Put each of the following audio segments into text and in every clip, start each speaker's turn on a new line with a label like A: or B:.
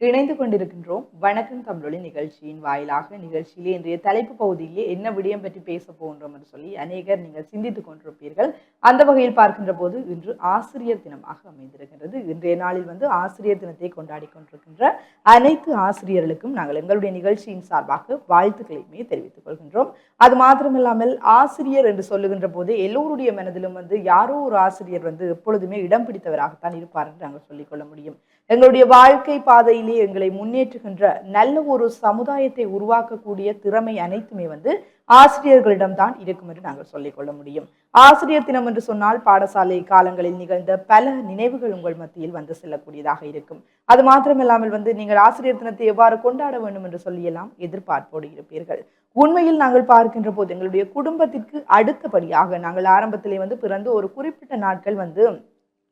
A: இணைந்து கொண்டிருக்கின்றோம். வணக்கம் தமிழொலி நிகழ்ச்சியின் வாயிலாக நிகழ்ச்சியிலே இன்றைய தலைப்பு பகுதியிலே என்ன விடயம் பற்றி பேச போகின்றோம் என்று சொல்லி அநேகர் நீங்கள் சிந்தித்துக் கொண்டிருப்பீர்கள். அந்த வகையில் பார்க்கின்ற போது இன்று ஆசிரியர் தினமாக அமைந்திருக்கின்றது. இன்றைய நாளில் வந்து ஆசிரியர் தினத்தை கொண்டாடி கொண்டிருக்கின்ற அனைத்து ஆசிரியர்களுக்கும் நாங்கள் எங்களுடைய நிகழ்ச்சியின் சார்பாக வாழ்த்துக்களையுமே தெரிவித்துக் கொள்கின்றோம். அது மாத்திரமில்லாமல் ஆசிரியர் என்று சொல்லுகின்ற போது எல்லோருடைய மனதிலும் வந்து யாரோ ஒரு ஆசிரியர் வந்து எப்பொழுதுமே இடம் பிடித்தவராகத்தான் இருப்பார் என்று நாங்கள் சொல்லிக்கொள்ள முடியும். எங்களுடைய வாழ்க்கை பாதையிலே எங்களை முன்னேற்றுகின்ற நல்ல ஒரு சமுதாயத்தை உருவாக்கக்கூடிய திறமை அனைத்துமே வந்து ஆசிரியர்களிடம்தான் இருக்கும் என்று நாங்கள் சொல்லிக்கொள்ள முடியும். ஆசிரியர் தினம் என்று சொன்னால் பாடசாலை காலங்களில் நிகழ்ந்த பல நினைவுகள் உங்கள் மத்தியில் வந்து செல்லக்கூடியதாக இருக்கும். அது மாத்திரமில்லாமல் வந்து நீங்கள் ஆசிரியர் தினத்தை எவ்வாறு கொண்டாட வேண்டும் என்று சொல்லியெல்லாம் எதிர்பார்ப்போடு இருப்பீர்கள். உண்மையில் நாங்கள் பார்க்கின்ற போது எங்களுடைய குடும்பத்திற்கு அடுத்தபடியாக நாங்கள் ஆரம்பத்திலே வந்து பிறந்து ஒரு குறிப்பிட்ட நாட்கள் வந்து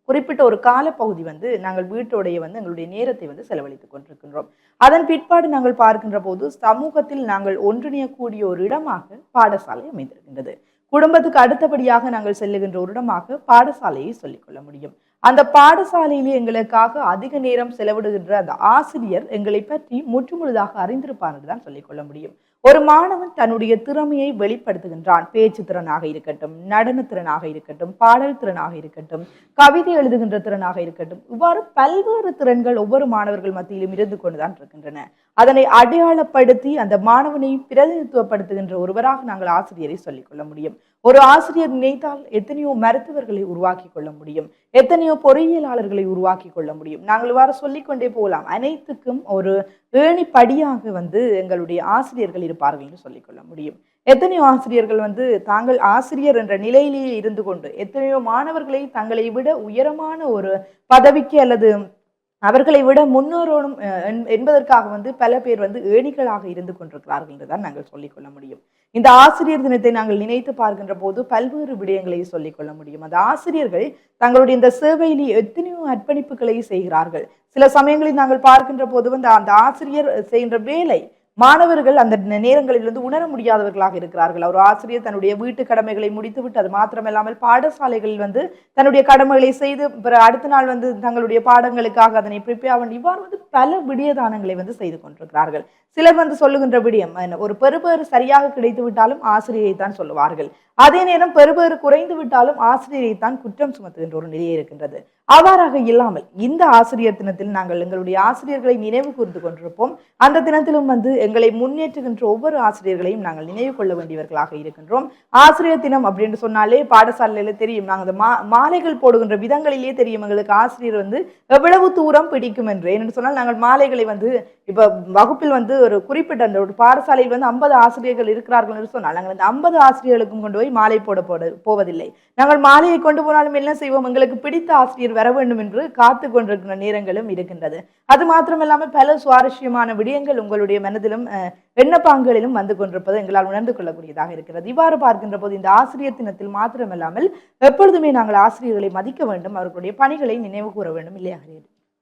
A: குறிப்பிட்ட ஒரு காலப்பகுதி வந்து நாங்கள் வீட்டோடைய வந்து எங்களுடைய நேரத்தை வந்து செலவழித்துக் கொண்டிருக்கின்றோம். அதன் பிற்பாடு நாங்கள் பார்க்கின்ற போது சமூகத்தில் நாங்கள் ஒன்றிணையக்கூடிய ஒரு இடமாக பாடசாலை அமைந்திருக்கின்றது. குடும்பத்துக்கு அடுத்தபடியாக நாங்கள் செல்லுகின்ற ஒரு இடமாக பாடசாலையை சொல்லிக்கொள்ள முடியும். அந்த பாடசாலையிலே எங்களுக்காக அதிக நேரம் செலவிடுகின்ற அந்த ஆசிரியர் எங்களை பற்றி முற்றுமுழுதாக அறிந்திருப்பார் என்று தான் சொல்லிக்கொள்ள முடியும். ஒரு மாணவன் தன்னுடைய திறமையை வெளிப்படுத்துகின்றான். பேச்சு திறனாக இருக்கட்டும் நடன திறனாக இருக்கட்டும் பாடல் திறனாக இருக்கட்டும் கவிதை எழுதுகின்ற திறனாக இருக்கட்டும் இவ்வாறு பல்வேறு திறன்கள் ஒவ்வொரு மாணவர்கள் மத்தியிலும் இருந்து கொண்டுதான் இருக்கின்றன. அதனை அடையாளப்படுத்தி அந்த மாணவனை பிரதிநிதித்துவப்படுத்துகின்ற ஒருவராக நாங்கள் ஆசிரியரை சொல்லிக்கொள்ள முடியும். ஒரு ஆசிரியர் நினைத்தால் எத்தனையோ மருத்துவர்களை உருவாக்கி கொள்ள முடியும். எத்தனையோ பொறியியலாளர்களை உருவாக்கி கொள்ள முடியும். நாங்கள் இவ்வாறு சொல்லிக்கொண்டே போகலாம். அனைத்துக்கும் ஒரு ஏணிப்படியாக வந்து எங்களுடைய ஆசிரியர்கள் இருப்பார்கள் என்று சொல்லிக்கொள்ள முடியும். எத்தனையோ ஆசிரியர்கள் வந்து தாங்கள் ஆசிரியர் என்ற நிலையிலேயே இருந்து கொண்டு எத்தனையோ மாணவர்களை தங்களை விட உயரமான ஒரு பதவிக்கு அல்லது அவர்களை விட முன்னோரோடும் என்பதற்காக வந்து பல பேர் வந்து ஏணிகளாக இருந்து கொண்டிருக்கிறார்கள் என்றுதான் நாங்கள் சொல்லிக்கொள்ள முடியும். இந்த ஆசிரியர் தினத்தை நாங்கள் நினைத்து பார்க்கின்ற போது பல்வேறு விடயங்களை சொல்லிக்கொள்ள முடியும். அந்த ஆசிரியர்கள் தங்களுடைய இந்த சேவையிலே எத்தனையோ அர்ப்பணிப்புகளை செய்கிறார்கள். சில சமயங்களில் நாங்கள் பார்க்கின்ற போது வந்து அந்த ஆசிரியர் செய்கின்ற வேலை மாணவர்கள் அந்த நேரங்களிலிருந்து உணர முடியாதவர்களாக இருக்கிறார்கள். ஒரு ஆசிரியர் தன்னுடைய வீட்டு கடமைகளை முடித்துவிட்டு அது மாத்திரமில்லாமல் பாடசாலைகளில் வந்து தன்னுடைய கடமைகளை செய்து பிற அடுத்த நாள் வந்து தங்களுடைய பாடங்களுக்காக அதனை ப்ரிப்பேர் பண்ணி இவ்வாறு வந்து பல விடியதானங்களை வந்து செய்து கொண்டிருக்கிறார்கள். சிலர் வந்து சொல்லுகின்ற விடியம் ஒரு பெறுபேறு சரியாக கிடைத்து விட்டாலும் ஆசிரியை தான் சொல்லுவார்கள். அதே நேரம் பெறுபேறு குறைந்து விட்டாலும் ஆசிரியரை தான் குற்றம் சுமத்துகின்ற ஒரு நிலையே இருக்கின்றது. அவ்வாறாக இல்லாமல் இந்த ஆசிரியர் தினத்தில் நாங்கள் எங்களுடைய ஆசிரியர்களை நினைவு கூர்ந்து கொண்டிருப்போம். அந்த தினத்திலும் வந்து எங்களை முன்னேற்றுகின்ற ஒவ்வொரு ஆசிரியர்களையும் நாங்கள் நினைவு கொள்ள வேண்டியவர்களாக இருக்கின்றோம். ஆசிரியர் தினம் அப்படின்னு சொன்னாலே பாடசாலையில தெரியும். நாங்கள் அந்த மா மாலைகள் போடுகின்ற விதங்களிலே தெரியும். எங்களுக்கு ஆசிரியர் வந்து எவ்வளவு தூரம் பிடிக்கும் என்று. ஏன்னு சொன்னால் நாங்கள் மாலைகளை வந்து இப்ப வகுப்பில் வந்து ஒரு குறிப்பிட்ட அந்த ஒரு பாடசாலையில் வந்து ஐம்பது ஆசிரியர்கள் இருக்கிறார்கள் என்று சொன்னால் நாங்கள் அந்த ஐம்பது ஆசிரியர்களுக்கும் கொண்டு போய் மாலை போட போட போவதில்லை. நாங்கள் மாலையை கொண்டு போனாலும் என்ன செய்வோம்? எங்களுக்கு பிடித்த ஆசிரியர் வர வேண்டும் என்று காத்து கொண்டிருக்கிற நேரங்களும் இருக்கின்றது. அது மாத்திரமில்லாமல் பல சுவாரஸ்யமான விடயங்கள் உங்களுடைய மனதிலும் எண்ணப்பாங்களிலும் வந்து கொண்டிருப்பது எங்களால் உணர்ந்து கொள்ளக்கூடியதாக இருக்கிறது. இவ்வாறு பார்க்கின்ற போது இந்த ஆசிரியர் தினத்தில் மாத்திரமில்லாமல் எப்பொழுதுமே நாங்கள் ஆசிரியர்களை மதிக்க வேண்டும். அவர்களுடைய பணிகளை நினைவு கூற வேண்டும். இல்லையா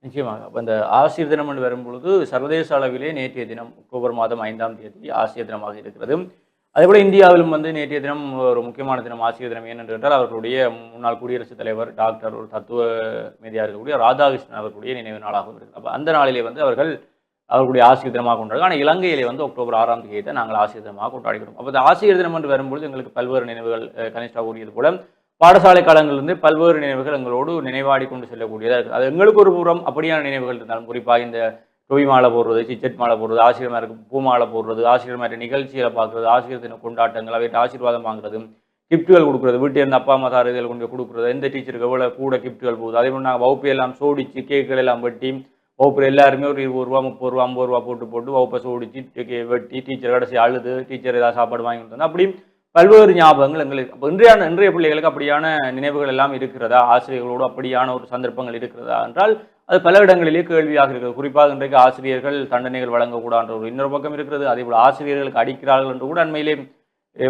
B: நிச்சயமாக. அப்போ இந்த ஆசிரியர் தினம் என்று வரும்பொழுது சர்வதேச அளவிலே நேற்றைய தினம் அக்டோபர் மாதம் ஐந்தாம் தேதி ஆசிரியர் தினமாக இருக்கிறது. அதேபோல இந்தியாவிலும் வந்து நேற்றைய தினம் ஒரு முக்கியமான தினம் ஆசிரியர் தினம் ஏனென்றால் அவர்களுடைய முன்னாள் குடியரசுத் தலைவர் டாக்டர் ஒரு தத்துவ மேதியாக இருக்கக்கூடிய ராதாகிருஷ்ணன் அவர்களுடைய நினைவு நாளாகவும் இருக்குது அப்போ அந்த நாளிலே வந்து அவர்கள் அவர்களுடைய ஆசிரியர் தினமாக கொண்டாடுறாங்க ஆனால் இலங்கையிலே வந்து அக்டோபர் ஆறாம் தேதி தான் நாங்கள் ஆசிரியர் தினமாக கொண்டாடிக்கிறோம் அப்போ இந்த ஆசிரியர் தினம் என்று வரும்பொழுது எங்களுக்கு பல்வேறு நினைவுகள் கனிஷ்டா கூடியது போல பாடசாலை காலங்களிலிருந்து பல்வேறு நினைவுகள் எங்களோடு நினைவாடி கொண்டு செல்லக்கூடியதாக இருக்குது. அது எங்களுக்கு ஒரு புறம் அப்படியான நினைவுகள் இருந்தாலும் குறிப்பாக இந்த டொய் மாலை போடுறது சிச்சட் மாலை போடுறது ஆசிரியர்மாருக்கு பூ மாலை போடுறது ஆசிரியமாரி நிகழ்ச்சிகளை பார்க்குறது ஆசிரியர் தின கொண்டாட்டங்கள் அவைட்டு ஆசீர்வாதம் வாங்குறது கிஃப்ட்டுகள் கொடுக்குறது வீட்டில் இருந்து அப்பா அம்மா சார் இதில் கொண்டு கொடுக்குறது எந்த டீச்சருக்கு எவ்வளோ கூட கிஃப்ட்டுகள் போகுது அதே மாதிரி நாங்கள் வகுப்பு எல்லாம் சோடிச்சு கேக்குகள் எல்லாம் வெட்டி வகுப்பில் எல்லாருமே ஒரு இருபது ரூபா முப்பது ரூபா ஐம்பது ரூபா போட்டு போட்டு வகுப்பை சோடிச்சு வெட்டி டீச்சர் கடைசி அழுது டீச்சர் ஏதாவது சாப்பாடு வாங்கி கொடுத்தோம் அப்படி பல்வேறு ஞாபகங்கள் எங்களுக்கு அப்போ இன்றைய இன்றைய பிள்ளைகளுக்கு அப்படியான நினைவுகள் எல்லாம் இருக்கிறதா? ஆசிரியர்களோடு அப்படியான ஒரு சந்தர்ப்பங்கள் இருக்கிறதா? என்றால் அது பல இடங்களிலே கேள்வியாக இருக்கிறது. குறிப்பாக இன்றைக்கு ஆசிரியர்கள் தண்டனைகள் வழங்கக்கூடாது ஒரு இன்னொரு பக்கம் இருக்கிறது. அதே போல் ஆசிரியர்களுக்கு அடிக்கிறார்கள் என்று கூட அண்மையிலே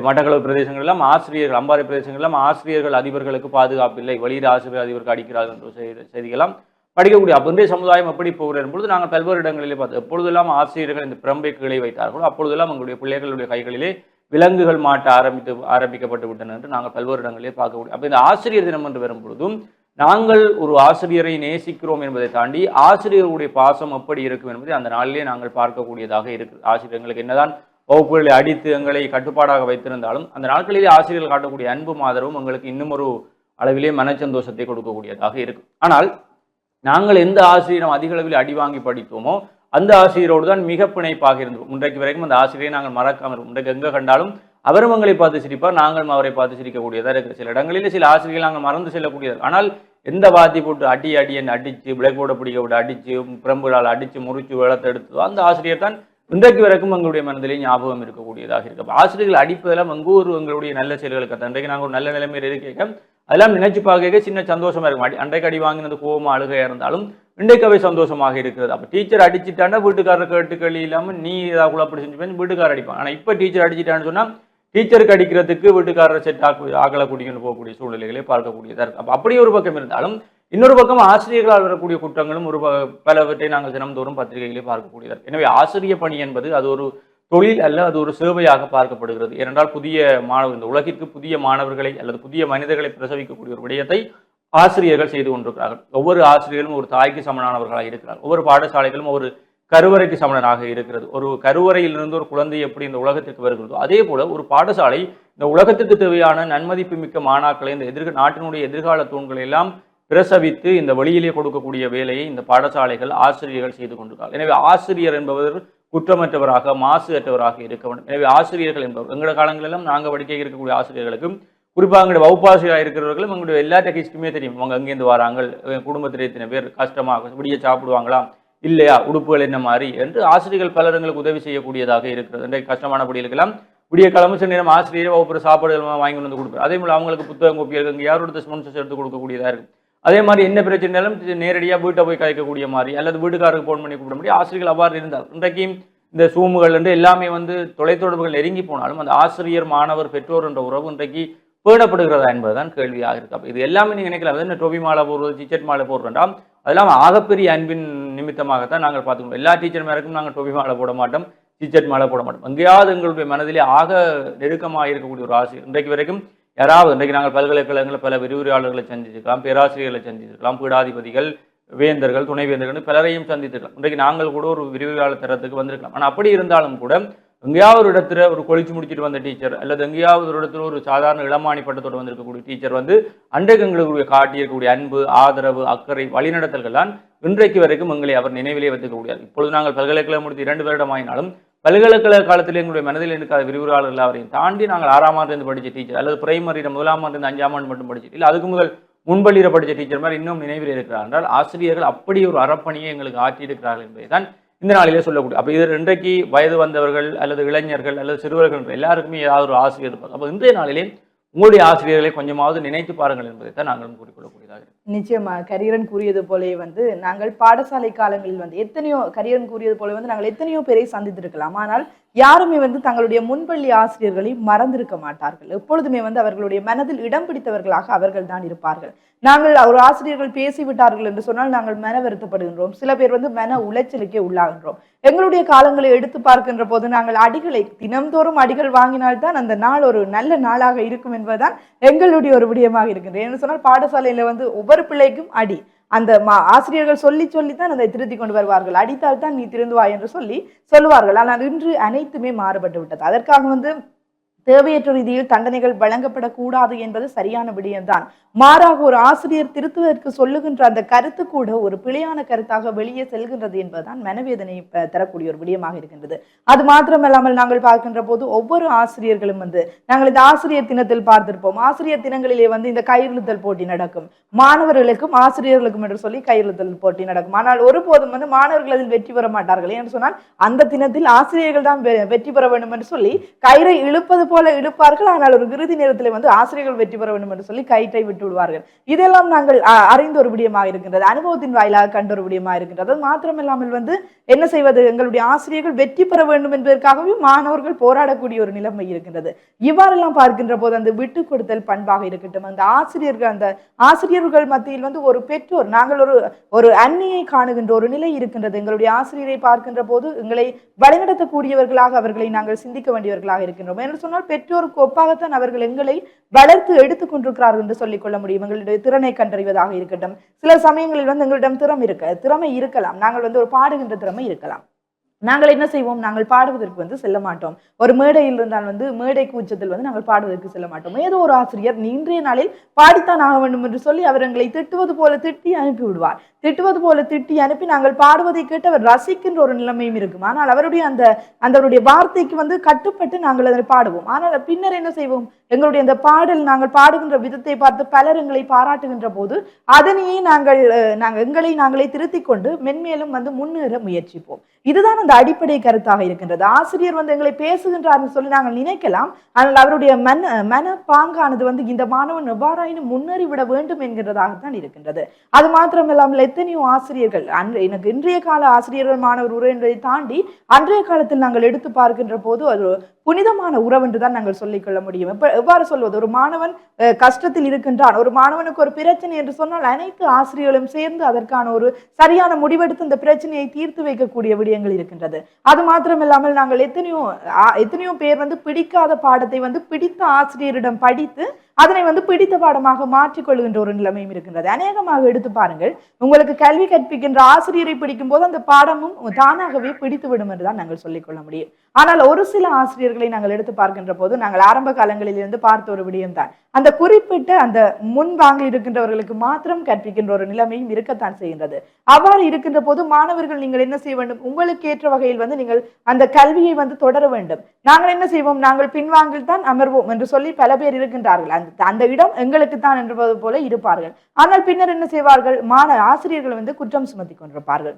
B: மட்டக்களவு பிரதேசங்களெல்லாம் ஆசிரியர்கள் அம்பாறை பிரதேசங்களெல்லாம் ஆசிரியர்கள் அதிபர்களுக்கு பாதுகாப்பு இல்லை. வெளியிட ஆசிரியர் அதிபருக்கு அடிக்கிறார்கள் என்று செய்தி செய்திகளாம் படிக்கக்கூடிய அப்போ இன்றைய சமுதாயம் எப்படி போகிற பொழுது நாங்கள் பல்வேறு இடங்களிலே பார்த்தோம். எப்பொழுதெல்லாம் ஆசிரியர்கள் இந்த பிரம்பைக்குகளை வைத்தார்களோ அப்பொழுதெல்லாம் எங்களுடைய பிள்ளைகளுடைய கைகளிலே விலங்குகள் மாட்ட ஆரம்பித்து ஆரம்பிக்கப்பட்டு விட்டன என்று நாங்கள் பல்வேறு இடங்களிலே பார்க்கக்கூடிய அப்போ இந்த ஆசிரியர் தினம் என்று வரும் பொழுதும் நாங்கள் ஒரு ஆசிரியரை நேசிக்கிறோம் என்பதை தாண்டி ஆசிரியர்களுடைய பாசம் எப்படி இருக்கும் என்பதை அந்த நாளிலே நாங்கள் பார்க்கக்கூடியதாக இருக்கு. ஆசிரியர்களுக்கு என்னதான் வகுப்புகளை அடித்து எங்களை கட்டுப்பாடாக வைத்திருந்தாலும் அந்த நாட்களிலே ஆசிரியர்கள் காட்டக்கூடிய அன்பும் ஆதரவும் எங்களுக்கு இன்னும் ஒரு அளவிலே மனச்சந்தோஷத்தை கொடுக்கக்கூடியதாக இருக்கும் ஆனால் நாங்கள் எந்த ஆசிரியரும் அதிக அளவில் அடி வாங்கி படித்தோமோ அந்த ஆசிரியரோடு தான் மிக பிணைப்பாக இருந்தோம். இன்றைக்கு வரைக்கும் அந்த ஆசிரியரை நாங்கள் மறக்காமல் இருக்கும் இன்றைக்கு எங்கே கண்டாலும் அவரும் எங்களை பார்த்து சிரிப்பார் நாங்களும் அவரை பார்த்து சிரிக்கக்கூடியதாக இருக்குது சில இடங்களில் சில ஆசிரியர்கள் நாங்கள் மறந்து செல்லக்கூடியது. ஆனால் எந்த வாத்தி போட்டு அடி அடி என்று அடித்து பிளேக் போட பிடிக்க விட்டு அடித்து பிரம்புகளால் அடித்து முறிச்சு வளர்த்து எடுத்ததோ அந்த ஆசிரியர் தான் இன்றைக்கு வரைக்கும் எங்களுடைய மனதிலே ஞாபகம் இருக்கக்கூடியதாக இருக்கு. ஆசிரியர்கள் அடிப்பதெல்லாம் எங்க ஒரு எங்களுடைய நல்ல செயல்களுக்கு அன்றைக்கு நாங்கள் ஒரு நல்ல நிலைமையில் இருக்க அதெல்லாம் நினைச்சு பார்க்க சின்ன சந்தோஷமா இருக்கும். அடி அன்றைக்கு அடி வாங்கினது கோபமா அழுகையாக இருந்தாலும் இன்றைக்கு அவை சந்தோஷமாக இருக்கிறது. அப்போ டீச்சர் அடிச்சிட்டான்னா வீட்டுக்காரர் கேட்டு கேள்வி இல்லாமல் நீ ஏதாவது அப்படி செஞ்சு போய் வீட்டுக்காரர் அடிப்பான். ஆனால் இப்போ டீச்சர் அடிச்சிட்டான்னு சொன்னா டீச்சருக்கு அடிக்கிறதுக்கு வீட்டுக்காரர் செட் ஆக்கு ஆக்களை குடிக்கணும் போகக்கூடிய சூழ்நிலைகளை பார்க்கக்கூடியதா இருக்கும் அப்போ அப்படி ஒரு பக்கம் இருந்தாலும் இன்னொரு பக்கம் ஆசிரியர்களால் வரக்கூடிய குற்றங்களும் ஒரு ப- பலவற்றை நாங்கள் தினம்தோறும் பத்திரிகைகளே பார்க்கக்கூடியதாக இருக்கும் எனவே ஆசிரிய பணி என்பது அது ஒரு தொழில் அல்ல அது ஒரு சேவையாக பார்க்கப்படுகிறது. ஏனென்றால் புதிய மாணவர் இந்த உலகிற்கு புதிய மாணவர்களை அல்லது புதிய மனிதர்களை பிரசவிக்கக்கூடிய ஒரு விடயத்தை ஆசிரியர்கள் செய்து கொண்டிருக்கிறார்கள். ஒவ்வொரு ஆசிரியர்களும் ஒரு தாய்க்கு சமனானவர்களாக இருக்கிறார் ஒவ்வொரு பாடசாலைகளும் ஒரு கருவறைக்கு சமணனாக இருக்கிறது. ஒரு கருவறையிலிருந்து ஒரு குழந்தை எப்படி இந்த உலகத்திற்கு வருகிறதோ அதே போல ஒரு பாடசாலை இந்த உலகத்திற்கு தேவையான நன்மதிப்பு மிக்க மாணாக்களை இந்த எதிர்க நாட்டினுடைய எதிர்கால தூண்களை எல்லாம் பிரசவித்து இந்த வெளியிலே கொடுக்கக்கூடிய வேலையை இந்த பாடசாலைகள் ஆசிரியர்கள் செய்து கொண்டிருக்கார் எனவே ஆசிரியர் என்பவர் குற்றமற்றவராக மாசு அற்றவராக இருக்க வேண்டும். எனவே ஆசிரியர்கள் என்பவர் எங்களோட காலங்களெல்லாம் நாங்கள் படிக்க இருக்கக்கூடிய ஆசிரியர்களுக்கும் குறிப்பாக எங்களுடைய வகுப்பாசிரியராக இருக்கிறவர்களும் எங்களுடைய எல்லா டெக்ஸ்ட்டுமே தெரியும். அவங்க அங்கேருந்து வராங்க குடும்பத்தில் எத்தனை பேர் கஷ்டமாக விடிய சாப்பிடுவாங்களா இல்லையா? உடுப்புகள் என்ன மாதிரி? என்று ஆசிரியர்கள் பலர் எங்களுக்கு உதவி செய்யக்கூடியதாக இருக்கிறது. இன்றைக்கு கஷ்டமான படிகளுக்கெல்லாம் விடிய கிளம்பு சென்ற நேரம் ஆசிரியர் ஒவ்வொரு சாப்பாடுகள் வாங்கி கொண்டு வந்து கொடுப்பார் அதே போல் அவங்களுக்கு புத்தகம் கோப்பிகள் இங்கே யாரோட ஸ்பான்சர்ஸ் எடுத்து கொடுக்கக்கூடியதாக இருக்கும். அதே மாதிரி என்ன பிரச்சனைனாலும் நேரடியாக வீட்டை போய் கலைக்கக்கூடிய மாதிரி அல்லது வீட்டுக்காரருக்கு ஃபோன் பண்ணி கூப்பிட முடியும். ஆசிரியர்கள் அவ்வாறு இருந்தார் இன்றைக்கு இந்த சூமுகள் என்று எல்லாமே வந்து தொலைத்தொடர்புகள் நெருங்கி போனாலும் அந்த ஆசிரியர் மாணவர் பெற்றோர் என்ற உறவு இன்றைக்கு பேணப்படுகிறதா என்பதுதான் கேள்வியாக இருக்கு. அப்போ இது எல்லாமே நீங்க நினைக்கலாம். என்ன டோபி மாலை போடுறது சிச்சட் மாலை போடுறோம்டா அதெல்லாம் ஆகப்பெரிய அன்பின் நிமித்தமாகத்தான் நாங்கள் பார்த்துக்கணும். எல்லா டீச்சர் மேருக்கும் நாங்கள் டோபி மாலை போட மாட்டோம் டீச்சர் மாலை போட மாட்டோம். எங்கேயாவது எங்களுடைய மனதிலே ஆக நெருக்கமாக இருக்கக்கூடிய ஒரு ஆசிரியர் இன்றைக்கு வரைக்கும் யாராவது இன்றைக்கு நாங்கள் பல்கலைக்கழகங்களில் பல விரிவுரையாளர்களை சந்திச்சிருக்கலாம் பேராசிரியர்களை சந்திச்சிருக்கலாம் பீடாதிபதிகள் வேந்தர்கள் துணைவேந்தர்கள் பலரையும் சந்தித்திருக்கலாம். இன்றைக்கு நாங்கள் கூட ஒரு விரிவுரையாளர் தரத்துக்கு வந்திருக்கலாம். ஆனால் அப்படி இருந்தாலும் கூட எங்கேயாவது ஒரு இடத்துல ஒரு கொழிச்சு முடிச்சிட்டு வந்த டீச்சர் அல்லது எங்கேயாவது ஒரு இடத்துல ஒரு சாதாரண இளமானி பட்டத்தோடு வந்திருக்கக்கூடிய டீச்சர் வந்து அன்றைக்கு எங்களுக்கு காட்டியிருக்கக்கூடிய அன்பு ஆதரவு அக்கறை வழிநடத்தல்கள் தான் இன்றைக்கு வரைக்கும் எங்களை அவர் நினைவிலே வைத்துக்கக்கூடியார் இப்பொழுது நாங்கள் பல்கலைக்கழகம் முடித்து இரண்டு வருடம் ஆயினாலும் பல்கலைக்கழக காலத்தில் எங்களுடைய மனதில் இருக்காத விரிவுரையாளர்கள் அவரையும் தாண்டி நாங்கள் ஆறாம் ஆண்டு படித்த டீச்சர் அல்லது பிரைமரியில் முதலாம் ஆண்டு அஞ்சாம் ஆண்டு மட்டும் படிச்சு இல்லை அதுக்கு முதல் முன்பள்ளியில் படித்த டீச்சர் மாதிரி இன்னும் நினைவில் இருக்கிறார் என்றால் ஆசிரியர்கள் அப்படி ஒரு அறப்பணியை எங்களுக்கு ஆற்றியிருக்கிறார்கள் என்பதை தான் இந்த நாளிலே சொல்லக்கூடிய. அப்போ இது இன்றைக்கு வயது வந்தவர்கள் அல்லது இளைஞர்கள் அல்லது சிறுவர்கள் எல்லாருக்குமே ஏதாவது ஒரு ஆசிரியர் இருப்பார். அப்போ இன்றைய நாளிலே உங்களுடைய ஆசிரியர்களை கொஞ்சமாவது நினைத்து பாருங்கள் என்பதை தான் நாங்களும் கூறிக்கொள்ளக்கூடியதாக இருக்கிறது.
A: நிச்சயமா கரியரன் கூறியது போலே வந்து நாங்கள் பாடசாலை காலங்களில் வந்து எத்தனையோ கரியரன் கூறியது போல வந்து நாங்கள் எத்தனையோ பேரை சந்தித்திருக்கலாம் ஆனால் யாருமே வந்து தங்களுடைய முன்பள்ளி ஆசிரியர்களை மறந்திருக்க மாட்டார்கள். எப்பொழுதுமே வந்து அவர்களுடைய மனதில் இடம் பிடித்தவர்களாக அவர்கள் தான் இருப்பார்கள். நாங்கள் ஒரு ஆசிரியர்கள் பேசிவிட்டார்கள் என்று சொன்னால் நாங்கள் மன வருத்தப்படுகின்றோம். சில பேர் வந்து மன உளைச்சலுக்கே உள்ளாகின்றோம். எங்களுடைய காலங்களை எடுத்து பார்க்கின்ற போது நாங்கள் அடிகளை தினம்தோறும் அடிகள் வாங்கினால்தான் அந்த நாள் ஒரு நல்ல நாளாக இருக்கும் என்பதுதான் எங்களுடைய ஒரு விடயமாக இருக்கின்றது. என்று சொன்னால் பாடசாலையில் வந்து ஒவ்வொரு பிள்ளைக்கும் அடி. அந்த மா ஆசிரியர்கள் சொல்லி சொல்லித்தான் அதை திருத்தி கொண்டு வருவார்கள். அடித்தால் தான் நீ திருந்துவாய் என்று சொல்லி சொல்லுவார்கள். ஆனால் இன்று அனைத்துமே மாறுபட்டு விட்டது. அதற்காக வந்து தேவையற்ற ரீதியில் தண்டனைகள் வழங்கப்படக்கூடாது என்பது சரியான விடயம்தான். மாறாக ஒரு ஆசிரியர் திருத்துவதற்கு சொல்லுகின்ற அந்த கருத்து கூட ஒரு பிழையான கருத்தாக வெளியே செல்கின்றது என்பதுதான் மனவேதனை தரக்கூடிய ஒரு விடயமாக இருக்கின்றது. அது மாத்திரமல்லாமல் நாங்கள் பார்க்கின்ற போது ஒவ்வொரு ஆசிரியர்களும் வந்து நாங்கள் இந்த ஆசிரியர் தினத்தில் பார்த்திருப்போம். ஆசிரியர் தினங்களிலே வந்து இந்த கயிறுத்தல் போட்டி நடக்கும். மாணவர்களுக்கும் ஆசிரியர்களுக்கும் என்று சொல்லி கயிறுதல் போட்டி நடக்கும். ஆனால் ஒருபோதும் வந்து மாணவர்கள் அதில் வெற்றி பெற மாட்டார்கள். என்று சொன்னால் அந்த தினத்தில் ஆசிரியர்கள் தான் வெ- வெற்றி பெற வேண்டும் என்று சொல்லி கயிறை இழுப்பது போல இழுப்பார்கள் ஆனால் ஒரு இறுதி நேரத்தில் வந்து ஆசிரியர்கள் வெற்றி பெற வேண்டும் என்று சொல்லி கயிற்றை விட்டு விடுவார்கள். இதெல்லாம் நாங்கள் அறிந்த ஒரு விடயமாக இருக்கின்றது. அனுபவத்தின் வாயிலாக கண்ட ஒரு விடயமாக இருக்கின்றது. அது மாத்திரமில்லாமல் வந்து என்ன செய்வது? எங்களுடைய ஆசிரியர்கள் வெற்றி பெற வேண்டும் என்பதற்காகவே மாணவர்கள் போராடக்கூடிய ஒரு நிலைமை இருக்கின்றது. இவ்வாறெல்லாம் பார்க்கின்ற போது அந்த விட்டு கொடுத்தல் பண்பாக இருக்கட்டும். அந்த ஆசிரியர்கள் அந்த ஆசிரியர்கள் மத்தியில் வந்து ஒரு பெற்றோர் நாங்கள் ஒரு ஒரு அந்நியை காணுகின்ற ஒரு நிலை இருக்கின்றது. எங்களுடைய ஆசிரியரை பார்க்கின்ற போது எங்களை வழிநடத்தக்கூடியவர்களாக அவர்களை நாங்கள் சிந்திக்க வேண்டியவர்களாக இருக்கின்றோம். என்று சொன்னால் பெற்றோருக்கு ஒப்பாகத்தான் அவர்கள் எங்களை வளர்த்து எடுத்துக் கொண்டிருக்கிறார்கள் என்று சொல்லிக் கொள்ள முடியும். எங்களுடைய திறனை கண்டறிவதாக இருக்கட்டும். சில சமயங்களில் வந்து எங்களிடம் திறமை இருக்க திறமை இருக்கலாம். நாங்கள் வந்து ஒரு பாடுகின்ற திறமை இருக்கலாம். நாங்கள் என்ன செய்வோம்? நாங்கள் பாடுவதற்கு வந்து செல்ல மாட்டோம். ஒரு மேடையில் இருந்தால் வந்து மேடை கூச்சத்தில் வந்து நாங்கள் பாடுவதற்கு செல்ல மாட்டோம். ஏதோ ஒரு ஆசிரியர் இன்றைய நாளில் பாடித்தான் ஆக வேண்டும் என்று சொல்லி அவர் எங்களை திட்டுவது போல திட்டி அனுப்பி விடுவார். திட்டுவது போல திட்டி அனுப்பி நாங்கள் பாடுவதை கேட்டு அவர் ரசிக்கின்ற ஒரு நிலைமையும் இருக்கும். ஆனால் அவருடைய அந்த அந்த அவருடைய வார்த்தைக்கு வந்து கட்டுப்பட்டு நாங்கள் அதை பாடுவோம். ஆனால் பின்னர் என்ன செய்வோம்? எங்களுடைய அந்த பாடல் நாங்கள் பாடுகின்ற விதத்தை பார்த்து பலர் எங்களை பாராட்டுகின்ற போது அதனையே நாங்கள் நாங்கள் எங்களை நாங்களே திருத்தி கொண்டு மென்மேலும் வந்து முன்னேற முயற்சிப்போம். இதுதான் அந்த அடிப்படை கருத்தாக இருக்கின்றது. ஆசிரியர் வந்து எங்களை பேசுகின்றார்னு சொல்லி நாங்கள் நினைக்கலாம். ஆனால் அவருடைய மன மனப்பாங்கானது வந்து இந்த மாணவன் எவ்வாறாயினும் முன்னேறி விட வேண்டும் என்கிறதாகத்தான் இருக்கின்றது. அது மாத்திரமில்லாமல் எத்தனையோ ஆசிரியர்கள் அன்று எனக்கு இன்றைய கால ஆசிரியர்கள் மாணவர் உறவு என்பதை தாண்டி அன்றைய காலத்தில் நாங்கள் எடுத்து பார்க்கின்ற போது அது ஒரு புனிதமான உறவு என்று தான் நாங்கள் சொல்லிக்கொள்ள முடியும். எப்ப எவ்வாறு சொல்வது? ஒரு மாணவன் கஷ்டத்தில் இருக்கின்றான். ஒரு மாணவனுக்கு ஒரு பிரச்சனை என்று சொன்னால் அனைத்து ஆசிரியர்களும் சேர்ந்து அதற்கான ஒரு சரியான முடிவெடுத்து இந்த பிரச்சனையை தீர்த்து வைக்கக்கூடிய விடயங்கள் இருக்கின்றது. அது மாத்திரமில்லாமல் நாங்கள் எத்தனையோ எத்தனையோ பேர் வந்து பிடிக்காத பாடத்தை வந்து பிடித்த ஆசிரியரிடம் படித்து அதனை வந்து பிடித்த பாடமாக மாற்றிக்கொள்கின்ற ஒரு நிலைமையும் இருக்கின்றது. அநேகமாக எடுத்து பாருங்கள் உங்களுக்கு கல்வி கற்பிக்கின்ற ஆசிரியரை பிடிக்கும் போது அந்த பாடமும் தானாகவே பிடித்து விடும் என்றுதான் நாங்கள் சொல்லிக்கொள்ள முடியும். ஆனால் ஒரு சில ஆசிரியர்களை நாங்கள் எடுத்து பார்க்கின்ற போது நாங்கள் ஆரம்ப காலங்களிலிருந்து பார்த்த ஒரு விடயம்தான். அந்த குறிப்பிட்ட அந்த முன்வாங்கி இருக்கின்றவர்களுக்கு மாத்திரம் கற்பிக்கின்ற ஒரு நிலைமையும் இருக்கத்தான் செய்கின்றது. அவ்வாறு இருக்கின்ற போது மாணவர்கள் நீங்கள் என்ன செய்ய வேண்டும்? உங்களுக்கு ஏற்ற வகையில் வந்து நீங்கள் அந்த கல்வியை வந்து தொடர வேண்டும். நாங்கள் என்ன செய்வோம்? நாங்கள் பின்வாங்கில் தான் அமர்வோம் என்று சொல்லி பல பேர் இருக்கின்றார்கள். அந்த அந்த இடம் எங்களுக்கு தான் என்பது போல இருப்பார்கள். ஆனால் பின்னர் என்ன செய்வார்கள்? மாண ஆசிரியர்கள் வந்து குற்றம் சுமத்தி கொண்டிருப்பார்கள்.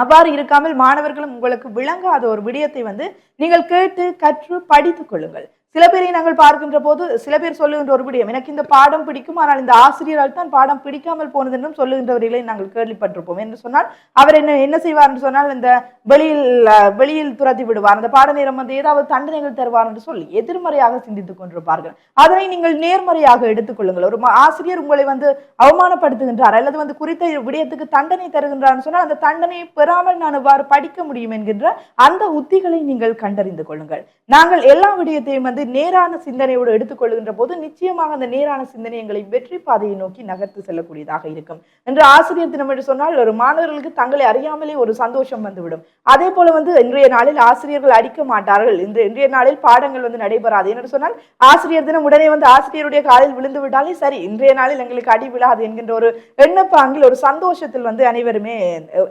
A: அவ்வாறு இருக்காமல் மாணவர்களும் உங்களுக்கு விளங்காத ஒரு விடயத்தை வந்து நீங்கள் கேட்டு கற்று படித்துக் கொள்ளுங்கள். சில பேரை நாங்கள் பார்க்கின்ற போது சில பேர் சொல்லுகின்ற ஒரு விடயம் எனக்கு இந்த பாடம் பிடிக்கும் ஆனால் இந்த ஆசிரியரால் தான் பாடம் பிடிக்காமல் போனது என்றும் சொல்லுகின்றவர்களை நாங்கள் கேள்விப்பட்டிருப்போம் என்று சொன்னால் அவர் என்ன என்ன செய்வார் என்று சொன்னால் இந்த வெளியில் வெளியில் துரத்தி விடுவார் அந்த பாட நேரம் வந்து ஏதாவது தண்டனைகள் தருவார் என்று சொல்லி எதிர்மறையாக சிந்தித்துக் கொண்டிருப்பார்கள். அதனை நீங்கள் நேர்மறையாக எடுத்துக்கொள்ளுங்கள் ஒரு ஆசிரியர் உங்களை வந்து அவமானப்படுத்துகின்றார் அல்லது வந்து குறித்த விடயத்துக்கு தண்டனை தருகின்றார் சொன்னால் அந்த தண்டனையை பெறாமல் நான் இவ்வாறு படிக்க முடியும் என்கின்ற அந்த உத்திகளை நீங்கள் கண்டறிந்து கொள்ளுங்கள். நாங்கள் எல்லா விடயத்தையும் வந்து நேரான சிந்தனையோடு எடுத்துக்கொள்கின்ற போது நிச்சயமாக அந்த நேரான சிந்தனை எங்களை வெற்றி பாதையை நோக்கி நகர்த்து செல்லக்கூடியதாக இருக்கும். என்று ஆசிரியர் தினம் என்று சொன்னால் ஒரு மாணவர்களுக்கு தங்களை அறியாமலே ஒரு சந்தோஷம் வந்துவிடும். அதே போல வந்து இன்றைய நாளில் ஆசிரியர்கள் அடிக்க மாட்டார்கள். இந்த இன்றைய நாளில் பாடங்கள் வந்து நடைபெறாது. என்று சொன்னால் ஆசிரியர் தினம் உடனே வந்து ஆசிரியருடைய காலில் விழுந்து விட்டாலே சரி இன்றைய நாளில் எங்களுக்கு அடி விழாது என்கின்ற ஒரு எண்ணப்பாங்கில் ஒரு சந்தோஷத்தில் வந்து அனைவருமே அஹ்,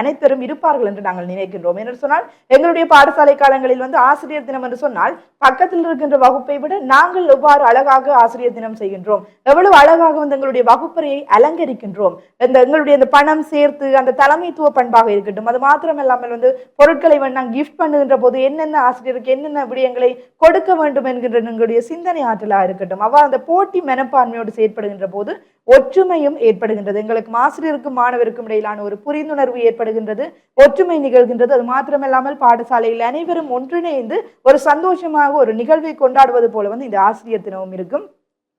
A: அனைத்தரும் இருப்பார்கள் என்று நாங்கள் நினைக்கின்றோம். என்று சொன்னால் எங்களுடைய பாடசாலை காலங்களில் வந்து ஆசிரியர் தினம் என்று சொன்னால் பக்கத்தில் இருக்கின்ற வகுப்பை விட நாங்கள் எவ்வாறு அழகாக ஆசிரியர் தினம் செய்கின்றோம்? எவ்வளவு அழகாக வந்து எங்களுடைய வகுப்பறையை அலங்கரிக்கின்றோம்? இந்த எங்களுடைய இந்த பணம் சேர்த்து அந்த தலைமைத்துவ பண்பாக இருக்கட்டும் அது மாத்திரம் இல்லாமல் வந்து பொருட்களை நாங்கள் கிஃப்ட் பண்ணுகின்ற போது என்னென்ன ஆசிரியருக்கு என்னென்ன விடயங்களை கொடுக்க வேண்டும் என்கின்ற எங்களுடைய சிந்தனை ஆற்றலாக இருக்கட்டும். அவ்வாறு அந்த போட்டி மனப்பான்மையோடு செயற்படுகின்ற போது ஒற்றுமையும் ஏற்படுகின்றது. எங்களுக்கு ஆசிரியருக்கும் மாணவருக்கும் இடையிலான ஒரு புரிந்துணர்வு ஏற்படுகின்றது. ஒற்றுமை நிகழ்கின்றது. அது மாத்திரமல்லாமல் பாடசாலையில் அனைவரும் ஒன்றிணைந்து ஒரு சந்தோஷமாக ஒரு நிகழ்வு நிகழ்வை கொண்டாடுவது போல வந்து இந்த ஆசிரியர் தினமும் இருக்கும்.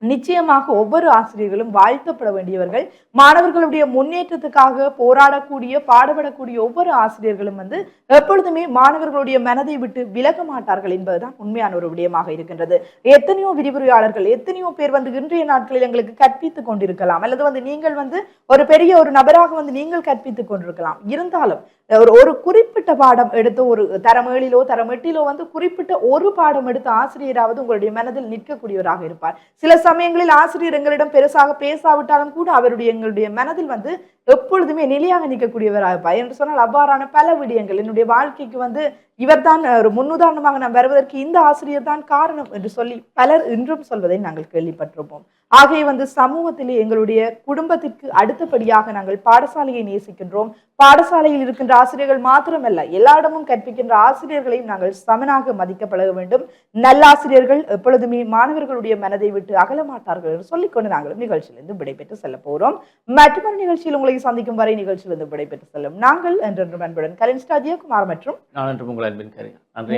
A: நிச்சயமாக ஒவ்வொரு ஆசிரியர்களும் வாழ்த்தப்பட வேண்டியவர்கள். மாணவர்களுடைய முன்னேற்றத்துக்காக போராடக்கூடிய பாடுபடக்கூடிய ஒவ்வொரு ஆசிரியர்களும் வந்து எப்பொழுதுமே மாணவர்களுடைய மனதை விட்டு விலக மாட்டார்கள் என்பதுதான் உண்மையான ஒரு விடயமாக இருக்கின்றது. எத்தனையோ விரிவுரையாளர்கள் எத்தனையோ பேர் வந்து இன்றைய நாட்களில் எங்களுக்கு கற்பித்துக் கொண்டிருக்கலாம். அல்லது வந்து நீங்கள் வந்து ஒரு பெரிய ஒரு நபராக வந்து நீங்கள் கற்பித்துக் கொண்டிருக்கலாம். இருந்தாலும் ஒரு ஒரு குறிப்பிட்ட பாடம் எடுத்து ஒரு தரம் ஏழிலோ தரம் எட்டிலோ வந்து குறிப்பிட்ட ஒரு பாடம் எடுத்த ஆசிரியராவது உங்களுடைய மனதில் நிற்கக்கூடியவராக இருப்பார். சில சமயங்களில் ஆசிரியர் எங்களிடம் பெருசாக பேசாவிட்டாலும் கூட அவருடைய எங்களுடைய மனதில் வந்து எப்பொழுதுமே நிலையாக நிற்கக்கூடியவராக இருப்பார். என்று சொன்னால் அவ்வாறான பல விடயங்கள். என்னுடைய வாழ்க்கைக்கு வந்து இவர்தான் ஒரு முன்னுதாரணமாக நாம் வருவதற்கு இந்த ஆசிரியர் தான் காரணம் என்று சொல்லி பலர் இன்றும் சொல்வதை நாங்கள் கேள்விப்பட்டிருப்போம். ஆகவே வந்து சமூகத்திலே எங்களுடைய குடும்பத்திற்கு அடுத்தபடியாக நாங்கள் பாடசாலையை நேசிக்கின்றோம். பாடசாலையில் இருக்கின்ற ஆசிரியர்கள் மாத்திரமல்ல எல்லா இடமும் கற்பிக்கின்ற ஆசிரியர்களையும் நாங்கள் சமனாக மதிக்க பழக வேண்டும். நல்லாசிரியர்கள் எப்பொழுதுமே மாணவர்களுடைய மனதை விட்டு அகல மாட்டார்கள் என்று சொல்லிக்கொண்டு நாங்களும் நிகழ்ச்சியிலிருந்து விடைபெற்று செல்ல போகிறோம் மற்றொரு நிகழ்ச்சியில் உங்களை சந்திக்கும் வரை நிகழ்ச்சியிலிருந்து விடைபெற்று செல்லும் நாங்கள் என்றென்றும் அன்புடன் கலின்ஸ்டா ஜெயக்குமார் மற்றும்
B: நான் என்று உங்கள் அன்பின்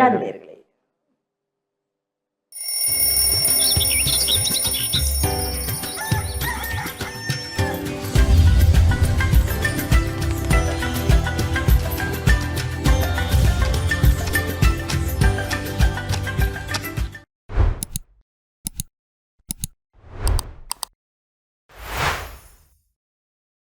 B: நன்றி.